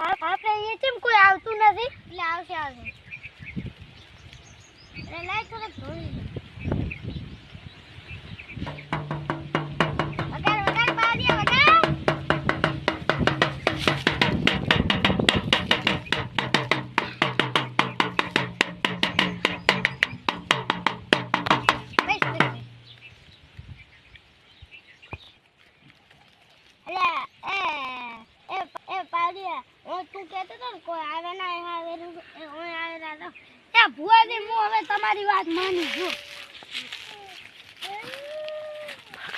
આપણે એ કેમ કોઈ આવતું નથી? એટલે આવશે આવશે. એટલે લાઈ થોડોક ધોઈ તું કહેતો હતો ને કોઈ આવે ના આવે ને એ હું આવેલા તો ત્યાં ભુવાજી હું હવે તમારી વાત માની જો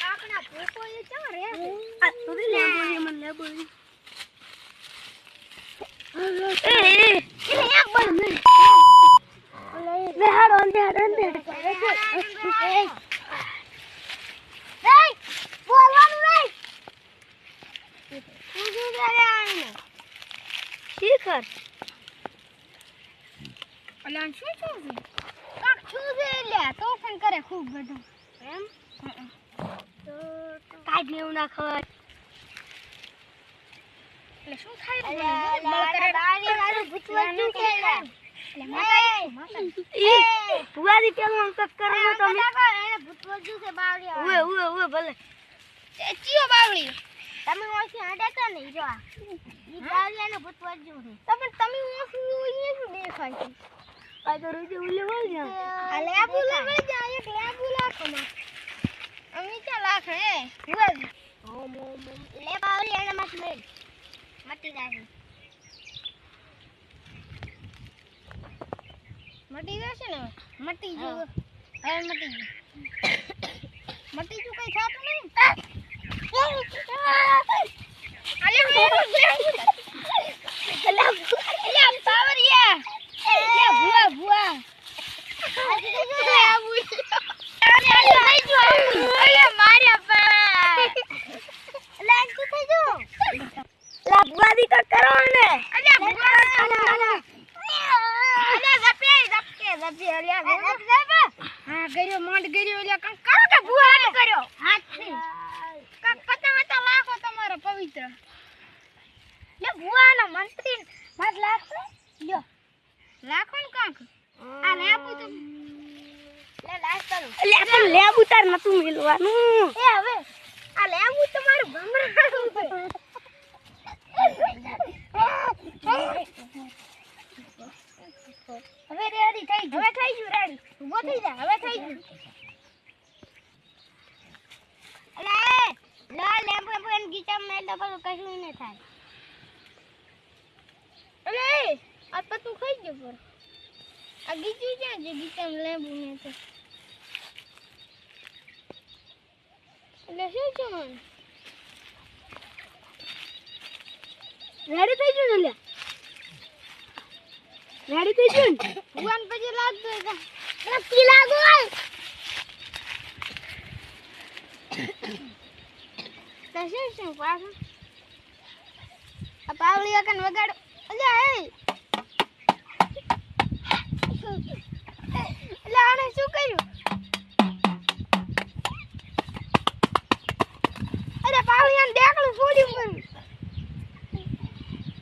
આપણા ભૂકો એ ચા રે આ તુરી લે. બોલી મને લે બોલી એ એ એટલે એક બર મે બેહાડો બેહાડો બેહાડો એ બોલવાનું નહીં શિખર અલા શું છું કાક છું છે લે તો ફોન કરે ખૂબ બધું એમ તો કાઈ લેવું ના ખવાય એટલે શું થાય ભલે તમે ઓછી હડાતા નહીં જો આ ઈ બાવળિયાને ભૂતવજ્જુ છે તમે તમે ઓછી ઓછી શું દેખાય છે? આ તો રોજે ઉલે વળ જા આ લેબુ લેવળ જા એક લેબુ લાખો માં. અમે ચા લાખ હે. ભુવાજી ઓમ ઓમ લે બાવળિયાને મત મેલ મટી જાય. મટી જશે ને? હવે? મટી ગયું. હવે મટી ગયું. મટી ગયું. કઈ થતું નહીં લાભવાદી કા કરો ને અલ્યા ભુવા અલ્યા જપે જપકે જપે અલ્યા હા ગર્યો માંડ ગર્યો એટલે કંઈક કરો કે ભુવાને કર્યો હાથથી કંઈક પતા વતા લાખો તમારો પવિત્ર લે ભુવાના મંત્રી મત લાખો લ્યો લાખો ને કાંક આ લેબુ તો લે પણ લેબુ તાર નતું મિલવાનું. એ હવે આ લેબુ તમારું ભમરાનું હવે રેડી થઈ હવે થઈ ગયું રેડી ઊભો થઈ જા હવે થઈ ગયું. અલે લા લેમ્પુ લેમ્પુ એન ગીચમ ને તો બધું કશું ન થાય. અલે આ પતું ખાઈ ગયો પર આ ગીચું ક્યાં છે? ગીચમ લેમ્પુ ને તો એટલે શું મને? રેડી થઈ ગયું ને રેડી થઈ ગયું ભગવાન પછી લાગતો નક્કી લાગો કશું શું પાછું? આ પાવલી અકન વગાડ. અલ્યા એ એટલે આને શું કર્યું? પાવલી આને દેખલું ફોડ્યું કર્યું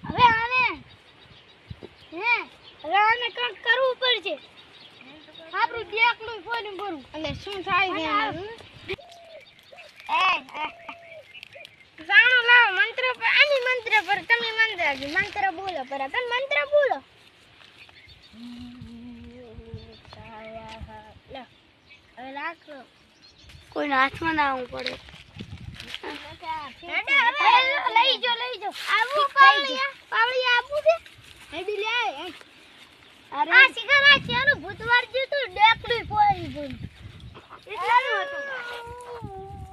હવે આને હે હવે આને કંઈક કરવું પડશે. આપણું દેખલું ફોડ્યું ભરું. એટલે શું થાય છે? એ એ. જાણો લાવો મંત્ર પર આની મંત્ર પર તમે મંત્ર બોલો પર. તમે મંત્ર બોલો. કોઈ હાથમાં ના આવવું પડે. લઈ જો લઈ જો. આવું પાવળિયા પાવળિયા આપું છે. હેડી લે અરે. આ શિખર આ છે એનું ભૂતવાર જ્યું તું ડેકલી પોઈ હતું.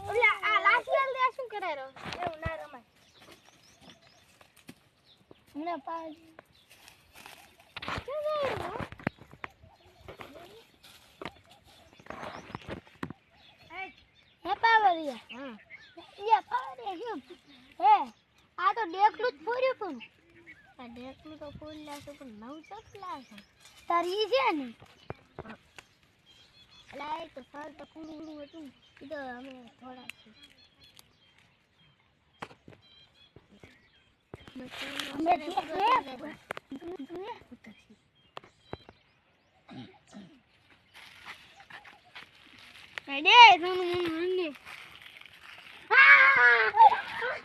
ઓલા આ લાઠી લે શું કરે રો એવું ના રમાય. હમણાં પાડ હે? પાવરિયા હા. પાવરિયા શું હે આ તો ડેકલું જ ફોર્યું પણ આ ડેકલું તો ફૂલ લાશે પણ નવ ચપલા છે તારી છે ને અલા તો સર તો કુડું હતું ને. તો અમે થોડા છે અમે Ready? Tunggu, tunggu, tunggu.